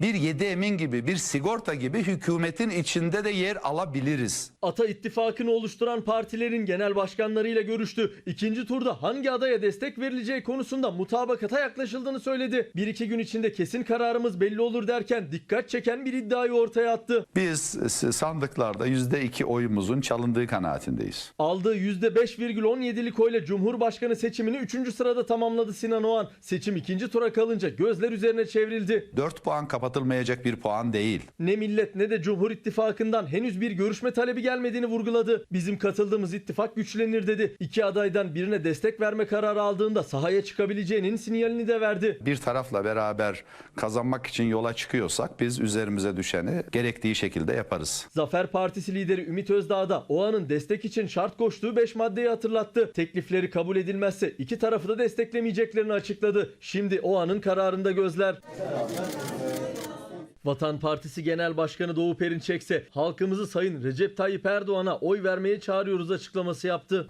bir yedi emin gibi, bir sigorta gibi hükümetin içinde de yer alabiliriz. Ata ittifakını oluşturan partilerin genel başkanlarıyla görüştü. İkinci turda hangi adaya destek verileceği konusunda mutabakata yaklaşıldığını söyledi. Bir iki gün içinde kesin kararımız belli olur derken dikkat çeken bir iddiayı ortaya attı. Biz e, sandıklarda yüzde iki oyumuzun çalındığı kanaatindeyiz. Aldığı %5,17'lik oyla Cumhurbaşkanı seçimini 3. sırada tamamladı Sinan Oğan. Seçim ikinci tura kalınca gözler üzerine çevrildi. 4 puan kapatılmayacak bir puan değil. Ne millet ne de Cumhur İttifakı'ndan henüz bir görüşme talebi gelmediğini vurguladı. Bizim katıldığımız ittifak güçlenir dedi. İki adaydan birine destek verme kararı aldığında sahaya çıkabileceğinin sinyalini de verdi. Bir tarafla beraber kazanmak için yola çıkıyorsak biz üzerimize düşeni gerektiği şekilde yaparız. Zafer Partisi lideri Ümit Özdağ da Oğan'ın destek için şart koştuğu 5 maddeyi hatırlattı. Teklifleri kabul edilmezse iki tarafı da desteklemeyeceklerini açıkladı. Şimdi Oğan'ın kararında gözler. Vatan Partisi Genel Başkanı Doğu Perinçek ise halkımızı Sayın Recep Tayyip Erdoğan'a oy vermeye çağırıyoruz açıklaması yaptı.